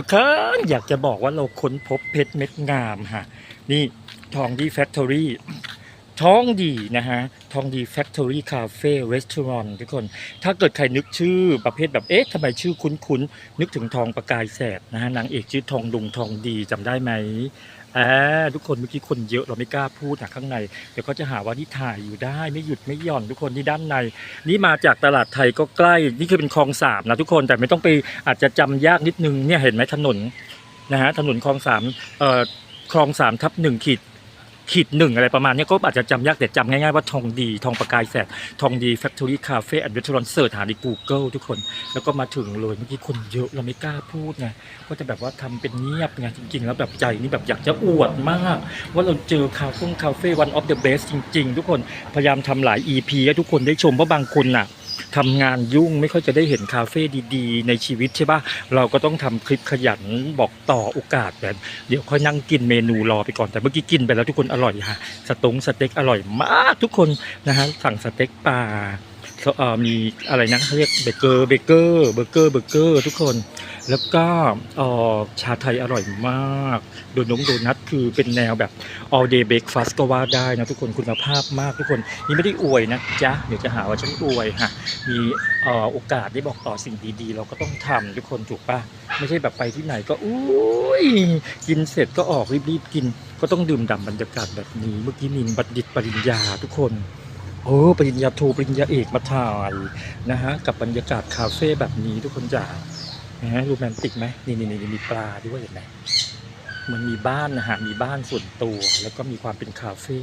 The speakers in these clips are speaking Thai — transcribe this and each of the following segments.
ทุกคนอยากจะบอกว่าเราค้นพบเพชรเม็ดงามค่ะนี่ทองดีแฟคทอรี่ทองดีนะฮะทองดีแฟคทอรี่คาเฟ่รีสอร์ททุกคน ถ้าเกิดใครนึกชื่อประเภทแบบเอ๊ะทำไมชื่อคุ้นๆ นึกถึงทองประกายแสบนะฮะนางเอกชื่อทองดุงทองดีจำได้ไหมอ่าทุกคนเมื่อกี้คนเยอะเราไม่กล้าพูดนะข้างใน เดี๋ยวเขาจะหาว่าที่ถ่ายอยู่ได้ไม่หยุดไม่หย่อนทุกคนที่ด้านใน นี่มาจากตลาดไทยก็ใกล้ นี่คือเป็นคลองสามนะทุกคนแต่ไม่ต้องไปอาจจะจำยากนิดนึงเนี่ยเห็นไหมถนนนะฮะถนนคลองสามเอ่อคลองสามทับหนึ่งขีด ขีดหนึ่งอะไรประมาณนี้ก็อาจจะจำยากแต่จำง่ายๆว่าทองดีทองประกายแสดทองดีแฟคทอรี่คาเฟ่แอนด์เวทรอนเสิร์ชหาใน Google ทุกคน แล้วก็มาถึงเลยเมื่อกี้คนเยอะเราไม่กล้าพูดไงก็จะแบบว่าทำเป็นเงียบไงจริงๆ แล้วแบบใจนี่แบบอยากจะอวดมาก ว่าเราเจอคาเฟ่คาเฟ่วันออฟเดอะเบสจริง ๆ ทุกคนพยายามทำหลาย EP ให้ทุกคนได้ชมเพราะบางคนน่ะ ทำงานยุ่งไม่ค่อยจะได้เห็นคาเฟ่ดีๆ ในชีวิตใช่ปะเราก็ต้องทำคลิปขยันบอกต่อโอกาสแบบเดี๋ยวค่อยนั่งกินเมนูรอไปก่อนแต่เมื่อกี้กินไปแล้วทุกคนอร่อยฮะสตงสเต็กอร่อยมากทุกคนนะฮะสั่งสเต็กปลาเอ่อมีอะไรนะเขาเรียกเบเกอร์เบเกอร์เบเกอร์เบเกอร์ทุกคน แล้วก็ชาไทยอร่อยมาก โดนงโดนัทคือเป็นแนวแบบ all day breakfast ก็ว่าได้นะทุกคนคุณภาพมากทุกคนนี่ไม่ได้อวยนะจ๊ะเดี๋ยวจะหาว่าฉันอวยฮะมีโอกาสได้บอกต่อสิ่งดีๆ เราก็ต้องทำทุกคนถูกปะไม่ใช่แบบไปที่ไหนก็อุ้ยกินเสร็จก็ออกรีบๆกิน ก็ต้องดื่มด่ำบรรยากาศแบบนี้ เมื่อกี้มีบัณฑิตปริญญาทุกคนโอ้ปริญญาโทปริญญาเอกมาถ่ายนะฮะกับบรรยากาศคาเฟ่แบบนี้ทุกคนจ๋า นะฮะโรแมนติกไหมนี่นี่นี่มีปลาด้วยเห็นไหมมันมีบ้านนะฮะมีบ้านส่วนตัว แล้วก็มีความเป็นคาเฟ่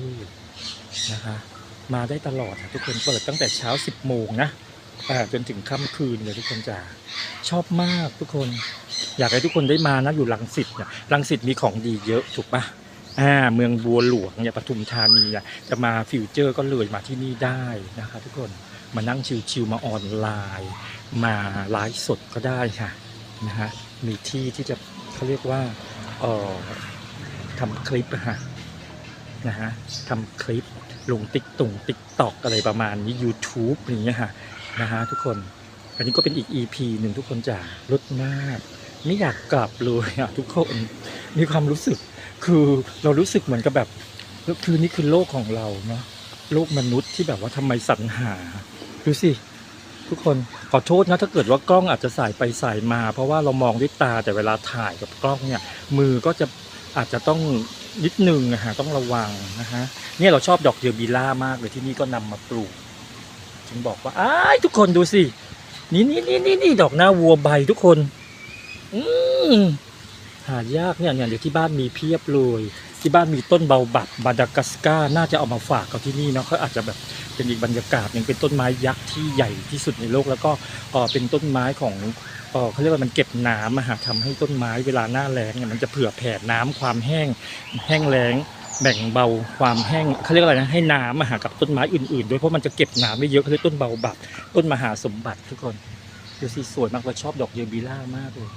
นะคะมาได้ตลอดนะทุกคนเปิดตั้งแต่เช้า 10 โมงนะจนถึงค่ำคืนเลยทุกคนจ๋าชอบมากทุกคน อยากให้ทุกคนได้มานะอยู่ลังสิตเนี่ยลังสิตมีของดีเยอะถูกปะอ่าเมืองบัวหลวงเนี่ยปทุมธานีอะจะมาฟิวเจอร์ก็เลยมาที่นี่ได้นะคะทุกคนมานั่งชิลๆมาออนไลน์ มาไลฟ์สดก็ได้ค่ะ นะฮะมีที่ที่จะเขาเรียกว่าเอ่อทำคลิปอะฮะนะฮะทำคลิปลงติ๊กตุงติ๊กตอกอะไรประมาณนี้ YouTube อย่างเงี้ยฮะนะฮะทุกคนอันนี้ก็เป็นอีก EP หนึ่งทุกคนจ๋ารถมาก ไม่อยากกลับเลยอะทุกคนมีความรู้สึก คือเรารู้สึกเหมือนกับแบบคือนี่คือโลกของเราเนาะโลกมนุษย์ที่แบบว่าทำไมสรรหาดูสิ ทุกคนขอโทษนะถ้าเกิดว่ากล้องอาจจะสายไปสายมา เพราะว่าเรามองด้วยตาแต่เวลาถ่ายกับกล้องเนี่ย มือก็จะอาจจะต้องนิดนึงนะฮะต้องระวังนะฮะเนี่ยเราชอบดอกเยอบิล่ามากเลยที่นี่ก็นำมาปลูกจึงบอกว่าอ้ายทุกคนดูสินี่นี่นี่นี่นี่ดอกหน้าวัวใบทุกคน อืมหายากเนี่ยเนี่ยเดี๋ยวที่บ้านมีเพียบเลยที่บ้านมีต้นเบาบับบาดากัสกาน่าจะเอามาฝากเขาที่นี่เนาะเขาอาจจะแบบ เป็นอีกบรรยากาศหนึ่งเป็นต้นไม้ยักษ์ที่ใหญ่ที่สุดในโลก แล้วก็เป็นต้นไม้ของเขาเรียกว่ามันเก็บน้ำอะฮะทำให้ต้นไม้เวลาหน้าแล้งเนี่ยมันจะเผื่อแผ่น้ำความแห้งแห้งแล้งแบ่งเบาความแห้งเขาเรียกอะไรนะให้น้ำมาหากับต้นไม้อื่นๆด้วยเพราะมันจะเก็บน้ำไม่เยอะเขาเรียกต้นเบาบับต้นมหาสมบัติทุกคนดูสิสวยมากเราชอบดอกเยบิล่ามากเลย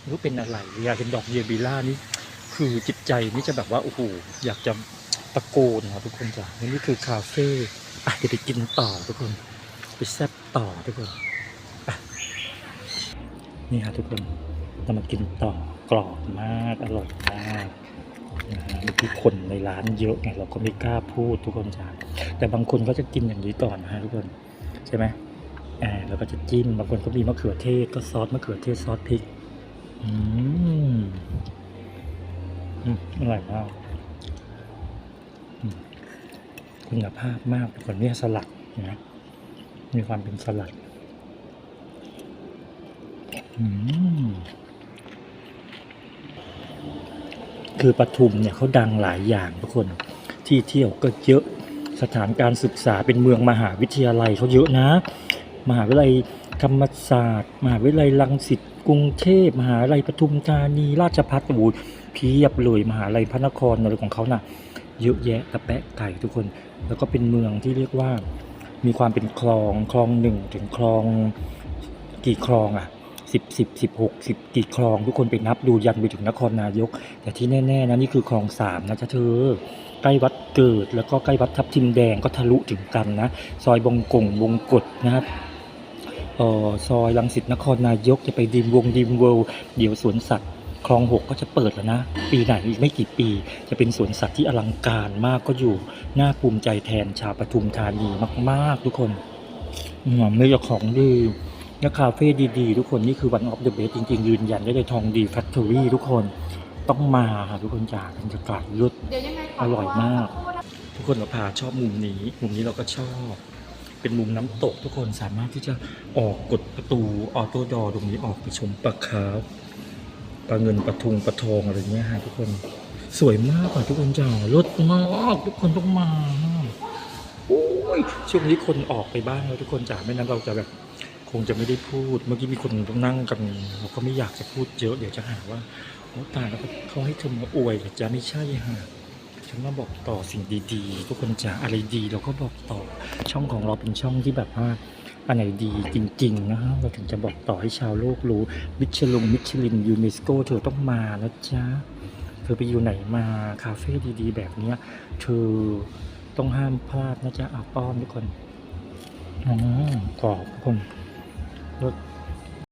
ไม่รู้เป็นอะไรอยากเห็นดอกเยบิล่านี่คือจิตใจนี่จะแบบว่าโอ้โหอยากจะ ตะโกนครับทุกคนจ้ะนี่คือคาเฟ่อะเดี๋ยวไปกินต่อทุกคน ไปแซ่บต่อทุกคนนี่ค่ะทุกคนเรามากินต่อกรอบมากอร่อยมากนะฮะมีคนในร้านเยอะไงเราก็ไม่กล้าพูดทุกคนจ้ะแต่บางคนก็จะกินอย่างนี้ก่อนนะฮะทุกคนใช่ไหมอ่าแล้วก็จะจิ้มบางคนก็มีมะเขือเทศก็ซอสมะเขือเทศซอสพริกอืมอร่อยมากอืม คุณภาพมากทุกคนเนี่ยสลัดนะมีความเป็นสลัดคือปทุมเนี่ยเขาดังหลายอย่างทุกคนที่เที่ยวก็เยอะสถานการศึกษาเป็นเมืองมหาวิทยาลัยเขาเยอะนะ มหาวิทยาลัยธรรมศาสตร์ มหาวิทยาลัยรังสิตกรุงเทพมหาวิทยาลัยปทุมธานีราชภัฏโอ้โหเพียบเลยมหาวิทยาลัยพระนครอะไรของเขาน่ะ เยอะแยะตะแปะไก่ทุกคน แล้วก็เป็นเมืองที่เรียกว่ามีความเป็นคลองคลองหนึ่งถึงคลองกี่คลองอะสิบสิบสิบหกสิบกี่คลองทุกคนไปนับดูยันไปถึงนครนายก แต่ที่แน่ๆนะนี่คือคลองสามนะจ๊ะเธอใกล้วัดเกิดแล้วก็ใกล้วัดทับทิมแดงก็ทะลุถึงกันนะ ซอยบงกงบงกฎนะครับออซอยลังสิตนครนายกจะไปดิมวงดิมเวิลด์เดี๋ยวสวนสัตว์ คลองหกก็จะเปิดแล้วนะ ปีไหนอีกไม่กี่ปี จะเป็นสวนสัตว์ที่อลังการมากก็อยู่ น่าภูมิใจแทนชาวปทุมธานีมาก ๆ ทุกคนอืมไม่ใช่ของดีและคาเฟ่ดีๆ ทุกคนนี่คือ one of the best จริง ๆ ยืนยันได้เลยทองดีแฟคทอรี่ทุกคนต้องมาค่ะทุกคนจ๋าบรรยากาศรถเดี๋ยวยังไงขอร่อยมากขอโทษนะทุกคนเราพาชอบมุมนี้ มุมนี้เราก็ชอบ เป็นมุมน้ำตกทุกคนสามารถที่จะออกกดประตูออโต้ดอตรงนี้ออกไปชมปลาคาร์ฟ ปลาเงินปลาทุงปลาทองอะไรเงี้ยฮะทุกคนสวยมากอะทุกคนจ้ารถมากทุกคนต้องมาโอ้ยช่วงนี้คนออกไปบ้างแล้วทุกคนจ๋าไม่นั้นเราจะแบบคงจะไม่ได้พูด เมื่อกี้มีคนนั่งกันเราก็ไม่อยากจะพูดเยอะเดี๋ยวจะหาว่าโอ้ตายแล้วเขาให้เธอมาอวยเหรอจะไม่ใช่ฮะฉันมาบอกต่อสิ่งดีๆ ทุกคนจะอะไรดีเราก็บอกต่อช่องของเราเป็นช่องที่แบบว่า อันไหนดีจริงๆนะฮะเราถึงจะบอกต่อให้ชาวโลกรู้มิชลุงมิชลินยูเนสโกเธอต้องมานะจ๊ะเธอไปอยู่ไหนมาคาเฟ่ดีๆ แบบเนี้ยเธอต้องห้ามพลาดนะจ๊ะอาป้อนทุกคนอ๋อกรอบทุกคนรส